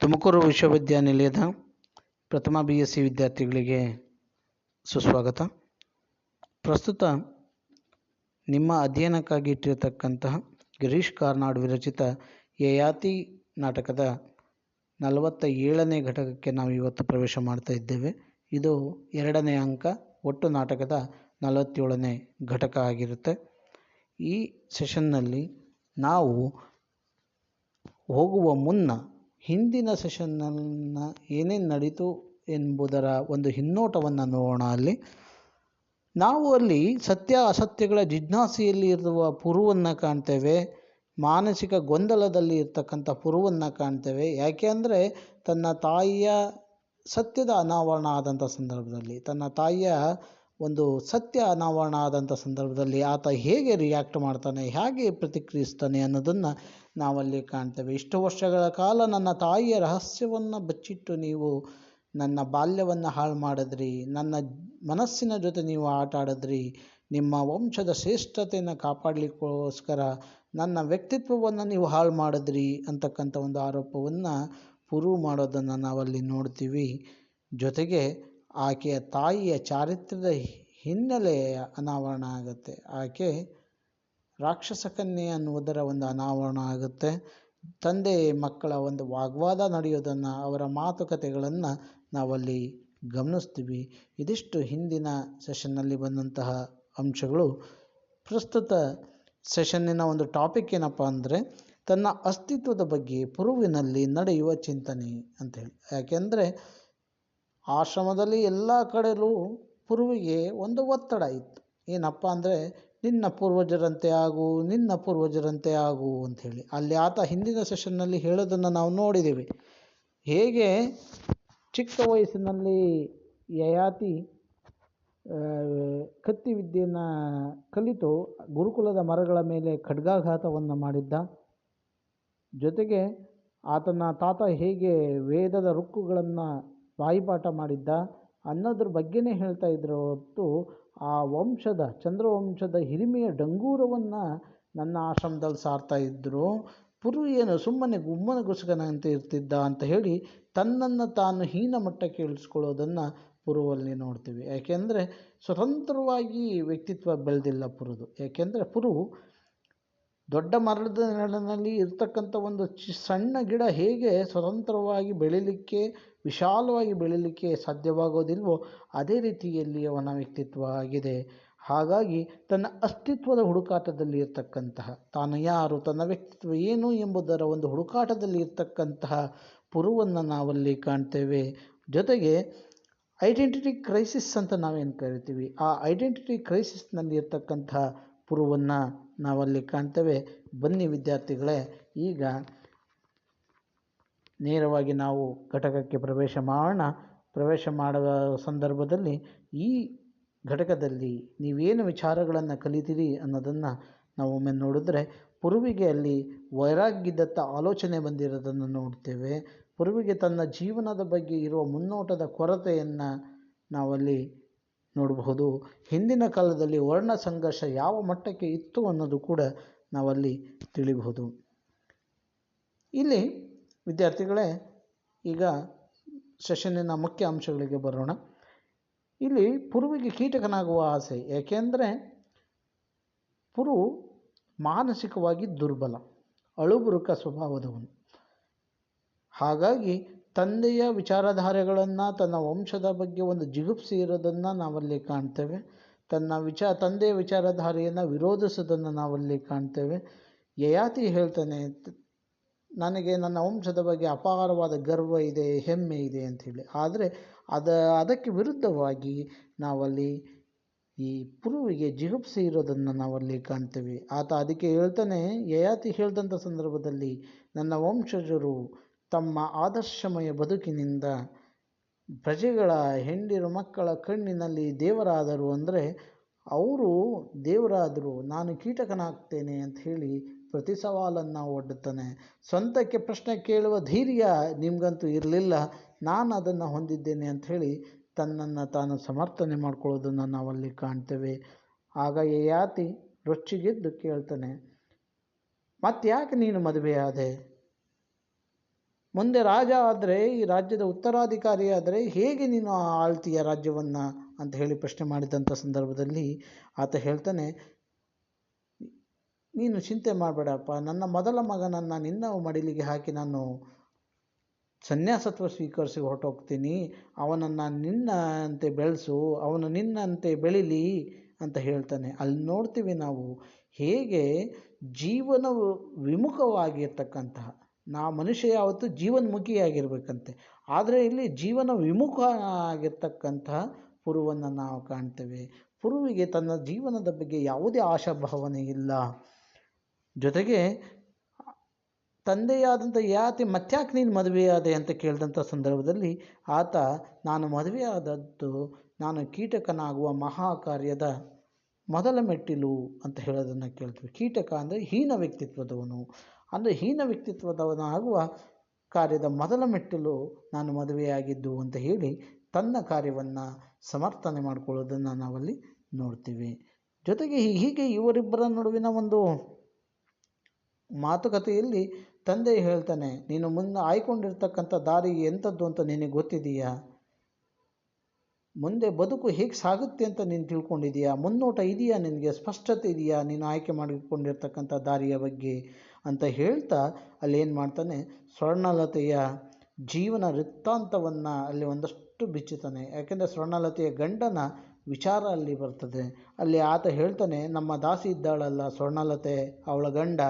ತುಮಕೂರು ವಿಶ್ವವಿದ್ಯಾನಿಲಯದ ಪ್ರಥಮ B S C ವಿದ್ಯಾರ್ಥಿಗಳಿಗೆ ಸುಸ್ವಾಗತ. ಪ್ರಸ್ತುತ ನಿಮ್ಮ ಅಧ್ಯಯನಕ್ಕಾಗಿ ಇಟ್ಟಿರತಕ್ಕಂತಹ ಗಿರೀಶ್ ಕಾರ್ನಾಡ್ ವಿರಚಿತ ಯಯಾತಿ ನಾಟಕದ ನಲವತ್ತ ಏಳನೇ ಘಟಕಕ್ಕೆ ನಾವು ಇವತ್ತು ಪ್ರವೇಶ ಮಾಡ್ತಾ ಇದ್ದೇವೆ. ಇದು ಎರಡನೇ ಅಂಕ, ಒಟ್ಟು ನಾಟಕದ ನಲವತ್ತೇಳನೇ ಘಟಕ ಆಗಿರುತ್ತೆ. ಈ ಸೆಷನ್ನಲ್ಲಿ ನಾವು ಹೋಗುವ ಮುನ್ನ ಹಿಂದಿನ ಸೆಷನ್ನ ಏನೇನು ನಡೀತು ಎಂಬುದರ ಒಂದು ಹಿನ್ನೋಟವನ್ನು ನೋಡೋಣ ಅಲ್ಲಿ. ನಾವು ಅಲ್ಲಿ ಸತ್ಯ ಅಸತ್ಯಗಳ ಜಿಜ್ಞಾಸೆಯಲ್ಲಿ ಇರುವ ಪುರುವನ್ನು ಕಾಣ್ತೇವೆ, ಮಾನಸಿಕ ಗೊಂದಲದಲ್ಲಿ ಇರ್ತಕ್ಕಂಥ ಪುರುವನ್ನು ಕಾಣ್ತೇವೆ. ಯಾಕೆ ಅಂದರೆ ತನ್ನ ತಾಯಿಯ ಸತ್ಯದ ಅನಾವರಣ ಆದಂಥ ಸಂದರ್ಭದಲ್ಲಿ, ತನ್ನ ತಾಯಿಯ ಒಂದು ಸತ್ಯ ಅನಾವರಣ ಆದಂಥ ಸಂದರ್ಭದಲ್ಲಿ ಆತ ಹೇಗೆ ರಿಯಾಕ್ಟ್ ಮಾಡ್ತಾನೆ, ಹೇಗೆ ಪ್ರತಿಕ್ರಿಯಿಸ್ತಾನೆ ಅನ್ನೋದನ್ನು ನಾವಲ್ಲಿ ಕಾಣ್ತೇವೆ. ಇಷ್ಟು ವರ್ಷಗಳ ಕಾಲ ನನ್ನ ತಾಯಿಯ ರಹಸ್ಯವನ್ನು ಬಚ್ಚಿಟ್ಟು ನೀವು ನನ್ನ ಬಾಲ್ಯವನ್ನು ಹಾಳು ಮಾಡಿದ್ರಿ, ನನ್ನ ಮನಸ್ಸಿನ ಜೊತೆ ನೀವು ಆಟ ಆಡಿದ್ರಿ, ನಿಮ್ಮ ವಂಶದ ಶ್ರೇಷ್ಠತೆಯನ್ನು ಕಾಪಾಡಲಿಕ್ಕೋಸ್ಕರ ನನ್ನ ವ್ಯಕ್ತಿತ್ವವನ್ನು ನೀವು ಹಾಳು ಮಾಡಿದ್ರಿ ಅಂತಕ್ಕಂಥ ಒಂದು ಆರೋಪವನ್ನು ಪುರು ಮಾಡೋದನ್ನು ನಾವಲ್ಲಿ ನೋಡ್ತೀವಿ. ಜೊತೆಗೆ ಆಕೆಯ ತಾಯಿಯ ಚಾರಿತ್ರ್ಯದ ಹಿನ್ನೆಲೆಯ ಅನಾವರಣ ಆಗುತ್ತೆ. ಆಕೆ ರಾಕ್ಷಸ ಕನ್ಯೆ ಅನ್ನುವುದರ ಒಂದು ಅನಾವರಣ ಆಗುತ್ತೆ. ತಂದೆ ಮಕ್ಕಳ ಒಂದು ವಾಗ್ವಾದ ನಡೆಯೋದನ್ನು, ಅವರ ಮಾತುಕತೆಗಳನ್ನು ನಾವಲ್ಲಿ ಗಮನಿಸ್ತೀವಿ. ಇದಿಷ್ಟು ಹಿಂದಿನ ಸೆಷನ್ನಲ್ಲಿ ಬಂದಂತಹ ಅಂಶಗಳು. ಪ್ರಸ್ತುತ ಸೆಷನ್ನಿನ ಒಂದು ಟಾಪಿಕ್ ಏನಪ್ಪ ಅಂದರೆ, ತನ್ನ ಅಸ್ತಿತ್ವದ ಬಗ್ಗೆ, ಪುರುವಿನಲ್ಲಿ ನಡೆಯುವ ಚಿಂತನೆ ಅಂತೇಳಿ ಯಾಕೆಂದರೆ ಆಶ್ರಮದಲ್ಲಿ ಎಲ್ಲ ಕಡೆಯಲ್ಲೂ ಪೂರ್ವಿಗೆ ಒಂದು ಒತ್ತಡ ಇತ್ತು. ಏನಪ್ಪ ಅಂದರೆ, ನಿನ್ನ ಪೂರ್ವಜರಂತೆ ಆಗು, ನಿನ್ನ ಪೂರ್ವಜರಂತೆ ಆಗು ಅಂಥೇಳಿ. ಅಲ್ಲಿ ಆತ ಹಿಂದಿನ ಸೆಷನ್ನಲ್ಲಿ ಹೇಳೋದನ್ನು ನಾವು ನೋಡಿದ್ದೀವಿ ಹೇಗೆ ಚಿಕ್ಕ ವಯಸ್ಸಿನಲ್ಲಿ ಯಯಾತಿ ಕತ್ತಿ ವಿದ್ಯೆಯನ್ನು ಕಲಿತು ಗುರುಕುಲದ ಮರಗಳ ಮೇಲೆ ಖಡ್ಗಾಘಾತವನ್ನು ಮಾಡಿದ್ದ. ಜೊತೆಗೆ ಆತನ ತಾತ ಹೇಗೆ ವೇದದ ರುಕ್ಕುಗಳನ್ನು ಬಾಯಿಪಾಠ ಮಾಡಿದ್ದ. ಅನ್ನೋದ್ರ ಬಗ್ಗೆನೇ ಹೇಳ್ತಾ ಇದ್ರು ಹೊತ್ತು ಆ ವಂಶದ, ಚಂದ್ರವಂಶದ ಹಿರಿಮೆಯ ಡಂಗೂರವನ್ನು ನನ್ನ ಆಶ್ರಮದಲ್ಲಿ ಸಾರ್ತಾ ಇದ್ದರು ಪುರು ಏನು ಸುಮ್ಮನೆ ಗುಮ್ಮನ ಅಂತ ಇರ್ತಿದ್ದ ಅಂತ ಹೇಳಿ ತನ್ನನ್ನು ತಾನು ಹೀನ ಮಟ್ಟಕ್ಕೆ ಇಳಿಸ್ಕೊಳ್ಳೋದನ್ನು ಪುರುವಲ್ಲಿ ನೋಡ್ತೀವಿ. ಯಾಕೆಂದರೆ ಸ್ವತಂತ್ರವಾಗಿ ವ್ಯಕ್ತಿತ್ವ ಬೆಳೆದಿಲ್ಲ ಪುರುದು. ಯಾಕೆಂದರೆ ಪುರು ದೊಡ್ಡ ಮರದ ನೆರಳಿನಲ್ಲಿ ಇರತಕ್ಕಂಥ ಒಂದು ಚಿ, ಸಣ್ಣ ಗಿಡ ಹೇಗೆ ಸ್ವತಂತ್ರವಾಗಿ ಬೆಳೀಲಿಕ್ಕೆ, ವಿಶಾಲವಾಗಿ ಬೆಳೀಲಿಕ್ಕೆ ಸಾಧ್ಯವಾಗೋದಿಲ್ವೋ ಅದೇ ರೀತಿಯಲ್ಲಿ ಅವನ ವ್ಯಕ್ತಿತ್ವ ಆಗಿದೆ. ಹಾಗಾಗಿ ತನ್ನ ಅಸ್ತಿತ್ವದ ಹುಡುಕಾಟದಲ್ಲಿ ಇರತಕ್ಕಂತಹ, ತಾನು ಯಾರು, ತನ್ನ ವ್ಯಕ್ತಿತ್ವ ಏನು ಎಂಬುದರ ಒಂದು ಹುಡುಕಾಟದಲ್ಲಿ ಇರತಕ್ಕಂತಹ ಪುರುವನ್ನು ನಾವಲ್ಲಿ ಕಾಣ್ತೇವೆ. ಜೊತೆಗೆ ಐಡೆಂಟಿಟಿ ಕ್ರೈಸಿಸ್ ಅಂತ ನಾವೇನು ಕರಿತೀವಿ? ಆ ಐಡೆಂಟಿಟಿ ಕ್ರೈಸಿಸ್ನಲ್ಲಿ ಇರ್ತಕ್ಕಂತಹ ಪುರುವನ್ನು ನಾವಲ್ಲಿ ಕಾಣ್ತೇವೆ. ಬನ್ನಿ ವಿದ್ಯಾರ್ಥಿಗಳೇ, ಈಗ ನೇರವಾಗಿ ನಾವು ಘಟಕಕ್ಕೆ ಪ್ರವೇಶ ಮಾಡೋಣ. ಪ್ರವೇಶ ಮಾಡುವ ಸಂದರ್ಭದಲ್ಲಿ ಈ ಘಟಕದಲ್ಲಿ ನೀವೇನು ವಿಚಾರಗಳನ್ನು ಕಲಿತೀರಿ ಅನ್ನೋದನ್ನು ನಾವು ಒಮ್ಮೆ ನೋಡಿದ್ರೆ, ಪುರುವಿಗೆ ಅಲ್ಲಿ ವೈರಾಗ್ಯದತ್ತ ಆಲೋಚನೆ ಬಂದಿರೋದನ್ನು ನೋಡ್ತೇವೆ. ಪುರುವಿಗೆ ತನ್ನ ಜೀವನದ ಬಗ್ಗೆ ಇರುವ ಮುನ್ನೋಟದ ಕೊರತೆಯನ್ನು ನಾವಲ್ಲಿ ನೋಡಬಹುದು. ಹಿಂದಿನ ಕಾಲದಲ್ಲಿ ವರ್ಣ ಸಂಘರ್ಷ ಯಾವ ಮಟ್ಟಕ್ಕೆ ಇತ್ತು ಅನ್ನೋದು ಕೂಡ ನಾವಲ್ಲಿ ತಿಳಿಬಹುದು. ಇಲ್ಲಿ ವಿದ್ಯಾರ್ಥಿಗಳೇ, ಈಗ ಸೆಷನ್ನಿನ ಮುಖ್ಯ ಅಂಶಗಳಿಗೆ ಬರೋಣ. ಇಲ್ಲಿ ಪುರುವಿಗೆ ಕೀಟಕನಾಗುವ ಆಸೆ, ಏಕೆಂದರೆ ಪುರು ಮಾನಸಿಕವಾಗಿ ದುರ್ಬಲ, ಅಳುಬುರುಕ ಸ್ವಭಾವದವನು. ಹಾಗಾಗಿ ತಂದೆಯ ವಿಚಾರಧಾರೆಗಳನ್ನು, ತನ್ನ ವಂಶದ ಬಗ್ಗೆ ಒಂದು ಜಿಗುಪ್ಸಿ ಇರೋದನ್ನು ನಾವಲ್ಲಿ ಕಾಣ್ತೇವೆ. ತನ್ನ ವಿಚಾ, ತಂದೆಯ ವಿಚಾರಧಾರೆಯನ್ನು ವಿರೋಧಿಸೋದನ್ನು ನಾವಲ್ಲಿ ಕಾಣ್ತೇವೆ. ಯಯಾತಿ ಹೇಳ್ತಾನೆ, ನನಗೆ ನನ್ನ ವಂಶದ ಬಗ್ಗೆ ಅಪಾರವಾದ ಗರ್ವ ಇದೆ, ಹೆಮ್ಮೆ ಇದೆ ಅಂಥೇಳಿ ಆದರೆ ಅದ, ಅದಕ್ಕೆ ವಿರುದ್ಧವಾಗಿ ನಾವಲ್ಲಿ ಈ ಪುರುವಿಗೆ ಜಿಗುಪ್ಸೆ ಇರೋದನ್ನು ನಾವಲ್ಲಿ ಕಾಣ್ತೇವೆ. ಆತ ಅದಕ್ಕೆ ಹೇಳ್ತಾನೆ, ಯಯಾತಿ ಹೇಳಿದಂಥ ಸಂದರ್ಭದಲ್ಲಿ ನನ್ನ ವಂಶಜರು ತಮ್ಮ ಆದರ್ಶಮಯ ಬದುಕಿನಿಂದ ಪ್ರಜೆಗಳ ಹೆಂಡಿರು ಮಕ್ಕಳ ಕಣ್ಣಿನಲ್ಲಿ ದೇವರಾದರು ಅಂದರೆ ಅವರು ದೇವರಾದರು, ನಾನು ಕೀಟಕನಾಗ್ತೇನೆ ಅಂತ ಹೇಳಿ ಪ್ರತಿ ಸವಾಲನ್ನು ಒಡ್ಡುತ್ತಾನೆ ಸ್ವಂತಕ್ಕೆ ಪ್ರಶ್ನೆ ಕೇಳುವ ಧೈರ್ಯ ನಿಮಗಂತೂ ಇರಲಿಲ್ಲ. ನಾನು ಅದನ್ನು ಹೊಂದಿದ್ದೇನೆ ಅಂತ ಹೇಳಿ ತನ್ನನ್ನು ತಾನು ಸಮರ್ಥನೆ ಮಾಡ್ಕೊಳ್ಳೋದನ್ನು ನಾವಲ್ಲಿ ಕಾಣ್ತೇವೆ. ಆಗ ಯಾತಿ ರೊಚ್ಚಿಗೆದ್ದು ಕೇಳ್ತಾನೆ ಮತ್ತೆ ಯಾಕೆ ನೀನು ಮದುವೆಯಾದೆ? ಮುಂದೆ ರಾಜ ಆದರೆ, ಈ ರಾಜ್ಯದ ಉತ್ತರಾಧಿಕಾರಿ ಆದರೆ ಹೇಗೆ ನೀನು ಆಳ್ತೀಯ ರಾಜ್ಯವನ್ನು ಅಂತ ಹೇಳಿ ಪ್ರಶ್ನೆ ಮಾಡಿದಂಥ ಸಂದರ್ಭದಲ್ಲಿ ಆತ ಹೇಳ್ತಾನೆ, ನೀನು ಚಿಂತೆ ಮಾಡಬೇಡಪ್ಪ, ನನ್ನ ಮೊದಲ ಮಗನನ್ನು ನಿನ್ನ ಮಡಿಲಿಗೆ ಹಾಕಿ ನಾನು ಸನ್ಯಾಸತ್ವ ಸ್ವೀಕರಿಸಿ ಹೊರಟೋಗ್ತೀನಿ, ಅವನನ್ನು ನಿನ್ನಂತೆ ಬೆಳೆಸು, ಅವನು ನಿನ್ನಂತೆ ಬೆಳಿಲಿ ಅಂತ ಹೇಳ್ತಾನೆ. ಅಲ್ಲಿ ನೋಡ್ತೀವಿ ನಾವು ಹೇಗೆ ಜೀವನ ವಿಮುಖವಾಗಿರ್ತಕ್ಕಂತಹ ನಾ ಮನುಷ್ಯ ಯಾವತ್ತು ಜೀವನ್ಮುಖಿಯಾಗಿರ್ಬೇಕಂತೆ. ಆದರೆ ಇಲ್ಲಿ ಜೀವನ ವಿಮುಖ ಆಗಿರ್ತಕ್ಕಂತಹ ಪುರುವನ್ನು ನಾವು ಕಾಣ್ತೇವೆ. ಪುರುವಿಗೆ ತನ್ನ ಜೀವನದ ಬಗ್ಗೆ ಯಾವುದೇ ಆಶಾಭಾವನೆ ಇಲ್ಲ. ಜೊತೆಗೆ ತಂದೆಯಾದಂಥ ಯಾತಿ ಮತ್ತ್ಯಾಕೆ ನೀನು ಮದುವೆಯಾದೆ ಅಂತ ಕೇಳಿದಂಥ ಸಂದರ್ಭದಲ್ಲಿ ಆತ, ನಾನು ಮದುವೆಯಾದದ್ದು, ನಾನು ಕೀಟಕನಾಗುವ ಮಹಾ ಕಾರ್ಯದ ಮೊದಲ ಮೆಟ್ಟಿಲು ಅಂತ ಹೇಳೋದನ್ನು ಕೇಳ್ತೀವಿ. ಕೀಟಕ ಅಂದರೆ ಹೀನ ವ್ಯಕ್ತಿತ್ವದವನು. ಅಂದರೆ ಹೀನ ವ್ಯಕ್ತಿತ್ವದವನಾಗುವ ಕಾರ್ಯದ ಮೊದಲ ಮೆಟ್ಟಿಲು ನಾನು ಮದುವೆಯಾಗಿದ್ದು ಅಂತ ಹೇಳಿ ತನ್ನ ಕಾರ್ಯವನ್ನು ಸಮರ್ಥನೆ ಮಾಡಿಕೊಳ್ಳೋದನ್ನು ನಾವಲ್ಲಿ ನೋಡ್ತೀವಿ. ಜೊತೆಗೆ ಹೀಗೆ ಇವರಿಬ್ಬರ ನಡುವಿನ ಒಂದು ಮಾತುಕತೆಯಲ್ಲಿ ತಂದೆ ಹೇಳ್ತಾನೆ, ನೀನು ಮುನ್ನ ಆಯ್ಕೊಂಡಿರ್ತಕ್ಕಂಥ ದಾರಿ ಎಂಥದ್ದು ಅಂತ ನಿನಗೆ ಗೊತ್ತಿದೆಯಾ? ಮುಂದೆ ಬದುಕು ಹೇಗೆ ಸಾಗುತ್ತೆ ಅಂತ ನೀನು ತಿಳ್ಕೊಂಡಿದೀಯಾ? ಮುನ್ನೋಟ ಇದೆಯಾ ನಿನಗೆ? ಸ್ಪಷ್ಟತೆ ಇದೆಯಾ? ನೀನು ಆಯ್ಕೆ ಮಾಡಿಕೊಂಡಿರ್ತಕ್ಕಂಥ ದಾರಿಯ ಬಗ್ಗೆ ಅಂತ ಹೇಳ್ತಾ ಅಲ್ಲಿ ಏನು ಮಾಡ್ತಾನೆ, ಸ್ವರ್ಣಲತೆಯ ಜೀವನ ವೃತ್ತಾಂತವನ್ನು ಅಲ್ಲಿ ಒಂದಷ್ಟು ಬಿಚ್ಚುತ್ತಾನೆ. ಯಾಕೆಂದರೆ ಸ್ವರ್ಣಲತೆಯ ಗಂಡನ ವಿಚಾರ ಅಲ್ಲಿ ಬರ್ತದೆ. ಅಲ್ಲಿ ಆತ ಹೇಳ್ತಾನೆ, ನಮ್ಮ ದಾಸಿ ಇದ್ದಾಳಲ್ಲ ಸ್ವರ್ಣಲತೆ, ಅವಳ ಗಂಡ.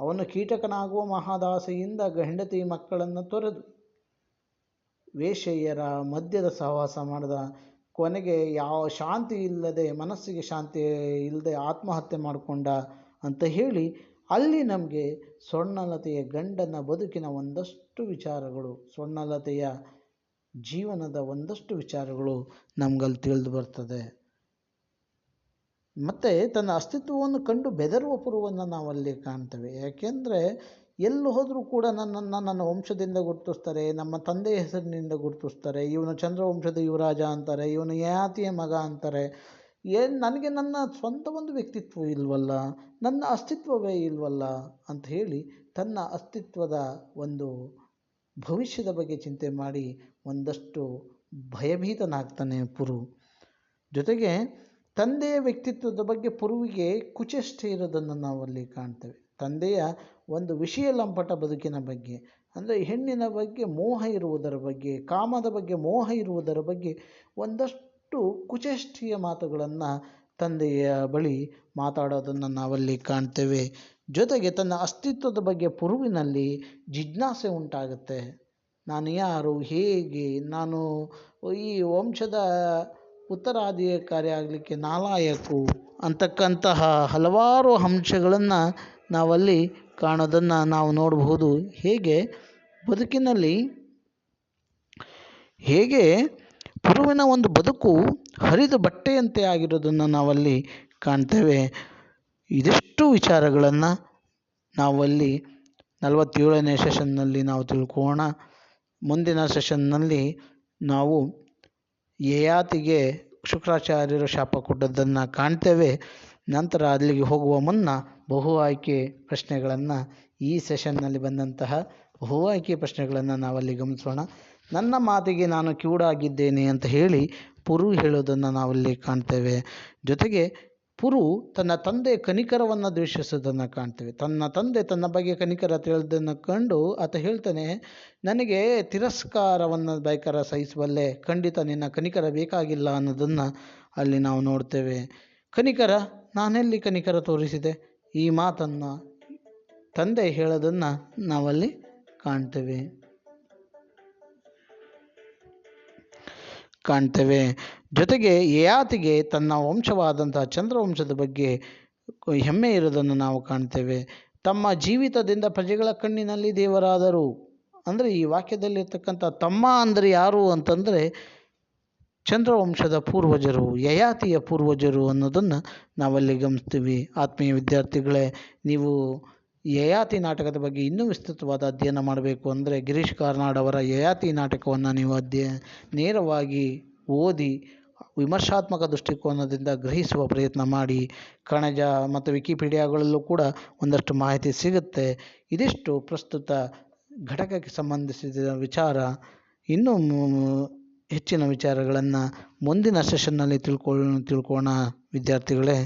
ಅವನು ಕೀಟಕನಾಗುವ ಮಹಾದಾಸೆಯಿಂದ ಹೆಂಡತಿ ಮಕ್ಕಳನ್ನು ತೊರೆದು ವೇಷಯ್ಯರ ಮದ್ಯದ ಸಹವಾಸ ಮಾಡಿದ. ಕೊನೆಗೆ ಯಾವ ಶಾಂತಿ ಇಲ್ಲದೆ, ಮನಸ್ಸಿಗೆ ಶಾಂತಿ ಇಲ್ಲದೆ ಆತ್ಮಹತ್ಯೆ ಮಾಡಿಕೊಂಡ ಅಂತ ಹೇಳಿ ಅಲ್ಲಿ ನಮಗೆ ಸ್ವರ್ಣಲತೆಯ ಗಂಡನ ಬದುಕಿನ ಒಂದಷ್ಟು ವಿಚಾರಗಳು, ಸ್ವರ್ಣಲತೆಯ ಜೀವನದ ಒಂದಷ್ಟು ವಿಚಾರಗಳು ನಮ್ಗಲ್ಲಿ ತಿಳಿದು ಬರ್ತದೆ. ಮತ್ತು ತನ್ನ ಅಸ್ತಿತ್ವವನ್ನು ಕಂಡು ಬೆದರುವ ಪುರುವನ್ನು ನಾವಲ್ಲಿ ಕಾಣ್ತೇವೆ. ಯಾಕೆಂದರೆ ಎಲ್ಲಿ ಹೋದರೂ ಕೂಡ ನನ್ನನ್ನು ನನ್ನ ವಂಶದಿಂದ ಗುರುತಿಸ್ತಾರೆ, ನಮ್ಮ ತಂದೆಯ ಹೆಸರಿನಿಂದ ಗುರುತಿಸ್ತಾರೆ, ಇವನು ಚಂದ್ರವಂಶದ ಯುವರಾಜ ಅಂತಾರೆ, ಇವನು ಯಾತಿಯ ಮಗ ಅಂತಾರೆ. ಏನು ನನಗೆ ನನ್ನ ಸ್ವಂತ ಒಂದು ವ್ಯಕ್ತಿತ್ವ ಇಲ್ವಲ್ಲ, ನನ್ನ ಅಸ್ತಿತ್ವವೇ ಇಲ್ವಲ್ಲ ಅಂತ ಹೇಳಿ ತನ್ನ ಅಸ್ತಿತ್ವದ ಒಂದು ಭವಿಷ್ಯದ ಬಗ್ಗೆ ಚಿಂತೆ ಮಾಡಿ ಒಂದಷ್ಟು ಭಯಭೀತನಾಗ್ತಾನೆ ಪುರು. ಜೊತೆಗೆ ತಂದೆಯ ವ್ಯಕ್ತಿತ್ವದ ಬಗ್ಗೆ ಪುರುವಿಗೆ ಕುಚೇಷ್ಟೆ ಇರೋದನ್ನು ನಾವಲ್ಲಿ ಕಾಣ್ತೇವೆ. ತಂದೆಯ ಒಂದು ವಿಷಯ ಲಂಪಟ ಬದುಕಿನ ಬಗ್ಗೆ, ಅಂದರೆ ಹೆಣ್ಣಿನ ಬಗ್ಗೆ ಮೋಹ ಇರುವುದರ ಬಗ್ಗೆ, ಕಾಮದ ಬಗ್ಗೆ ಮೋಹ ಇರುವುದರ ಬಗ್ಗೆ ಒಂದಷ್ಟು ಕುಚೆಷ್ಟಿಯ ಮಾತುಗಳನ್ನು ತಂದೆಯ ಬಳಿ ಮಾತಾಡೋದನ್ನು ನಾವಲ್ಲಿ ಕಾಣ್ತೇವೆ. ಜೊತೆಗೆ ತನ್ನ ಅಸ್ತಿತ್ವದ ಬಗ್ಗೆ ಪುರುವಿನಲ್ಲಿ ಜಿಜ್ಞಾಸೆ ಉಂಟಾಗುತ್ತೆ. ನಾನು ಯಾರು? ಹೇಗೆ? ನಾನು ಈ ವಂಶದ ಉತ್ತರಾಧಿಕಾರಿ ಆಗಲಿಕ್ಕೆ ನಾಲಾಯಕು? ಅಂತಕ್ಕಂತಹ ಹಲವಾರು ಅಂಶಗಳನ್ನು ನಾವಲ್ಲಿ ಕಾಣೋದನ್ನು ನಾವು ನೋಡಬಹುದು. ಹೇಗೆ? ಬದುಕಿನಲ್ಲಿ ಹೇಗೆ ಪುರುವಿನ ಒಂದು ಬದುಕು ಹರಿದ ಬಟ್ಟೆಯಂತೆ ಆಗಿರೋದನ್ನು ನಾವಲ್ಲಿ ಕಾಣ್ತೇವೆ. ಇದಿಷ್ಟು ವಿಚಾರಗಳನ್ನು ನಾವಲ್ಲಿ ನಲವತ್ತೇಳನೇ ಸೆಷನ್ನಲ್ಲಿ ನಾವು ತಿಳ್ಕೋಣ ಮುಂದಿನ ಸೆಷನ್ನಲ್ಲಿ ನಾವು ಯಯಾತಿಗೆ ಶುಕ್ರಾಚಾರ್ಯರು ಶಾಪ ಕೊಟ್ಟದ್ದನ್ನು ಕಾಣ್ತೇವೆ. ನಂತರ ಅಲ್ಲಿಗೆ ಹೋಗುವ ಮುನ್ನ ಬಹು ಆಯ್ಕೆ ಪ್ರಶ್ನೆಗಳನ್ನು ಈ ಸೆಷನ್ನಲ್ಲಿ ಬಂದಂತಹ ಬಹು ಆಯ್ಕೆ ಪ್ರಶ್ನೆಗಳನ್ನು ನಾವಲ್ಲಿ ಗಮನಿಸೋಣ. ನನ್ನ ಮಾತಿಗೆ ನಾನು ಕಿವುಡಾಗಿದ್ದೇನೆ ಅಂತ ಹೇಳಿ ಪುರು ಹೇಳೋದನ್ನು ನಾವಿಲ್ಲಿ ಕಾಣ್ತೇವೆ. ಜೊತೆಗೆ ಪುರು ತನ್ನ ತಂದೆ ಕನಿಕರವನ್ನು ದ್ವೇಷಿಸೋದನ್ನು ಕಾಣ್ತೇವೆ. ತನ್ನ ತಂದೆ ತನ್ನ ಬಗ್ಗೆ ಕನಿಕರ ತಿಳಿದನ್ನು ಕಂಡು ಆತ ಹೇಳ್ತಾನೆ, ನನಗೆ ತಿರಸ್ಕಾರವನ್ನು ಬೈಕರ ಸಹಿಸಬಲ್ಲೆ ಖಂಡಿತ ನಿನ್ನ ಕನಿಕರ ಬೇಕಾಗಿಲ್ಲ ಅನ್ನೋದನ್ನು ಅಲ್ಲಿ ನಾವು ನೋಡ್ತೇವೆ. ಕನಿಕರ, ನಾನೆಲ್ಲಿ ಕನಿಕರ ತೋರಿಸಿದೆ? ಈ ಮಾತನ್ನು ತಂದೆ ಹೇಳೋದನ್ನು ನಾವಲ್ಲಿ ಕಾಣ್ತೇವೆ. ಕಾಣ್ತೇವೆ. ಜೊತೆಗೆ ಯಯಾತಿಗೆ ತನ್ನ ವಂಶವಾದಂತಹ ಚಂದ್ರವಂಶದ ಬಗ್ಗೆ ಹೆಮ್ಮೆ ಇರೋದನ್ನು ನಾವು ಕಾಣ್ತೇವೆ. ತಮ್ಮ ಜೀವಿತದಿಂದ ಪ್ರಜೆಗಳ ಕಣ್ಣಿನಲ್ಲಿ ದೇವರಾದರು. ಅಂದರೆ ಈ ವಾಕ್ಯದಲ್ಲಿರ್ತಕ್ಕಂಥ ತಮ್ಮ ಅಂದರೆ ಯಾರು ಅಂತಂದರೆ ಚಂದ್ರವಂಶದ ಪೂರ್ವಜರು, ಯಯಾತಿಯ ಪೂರ್ವಜರು ಅನ್ನೋದನ್ನು ನಾವಲ್ಲಿ ಗಮನಿಸ್ತೀವಿ. ಆತ್ಮೀಯ ವಿದ್ಯಾರ್ಥಿಗಳೇ, ನೀವು ಯಯಾತಿ ನಾಟಕದ ಬಗ್ಗೆ ಇನ್ನೂ ವಿಸ್ತೃತವಾದ ಅಧ್ಯಯನ ಮಾಡಬೇಕು ಅಂದರೆ ಗಿರೀಶ್ ಕಾರ್ನಾಡ್ ಅವರ ಯಯಾತಿ ನಾಟಕವನ್ನು ನೀವು ಅಧ್ಯಯ, ನೇರವಾಗಿ ಓದಿ ವಿಮರ್ಶಾತ್ಮಕ ದೃಷ್ಟಿಕೋನದಿಂದ ಗ್ರಹಿಸುವ ಪ್ರಯತ್ನ ಮಾಡಿ. ಕಣಜ ಮತ್ತು ವಿಕಿಪೀಡಿಯಾಗಳಲ್ಲೂ ಕೂಡ ಒಂದಷ್ಟು ಮಾಹಿತಿ ಸಿಗುತ್ತೆ. ಇದಿಷ್ಟು ಪ್ರಸ್ತುತ ಘಟಕಕ್ಕೆ ಸಂಬಂಧಿಸಿದ ವಿಚಾರ. ಇನ್ನೂ ಹೆಚ್ಚಿನ ವಿಚಾರಗಳನ್ನು ಮುಂದಿನ ಸೆಷನ್ನಲ್ಲಿ ತಿಳ್ಕೊಳ್ಳೋಣ ತಿಳ್ಕೋಣ ವಿದ್ಯಾರ್ಥಿಗಳೇ.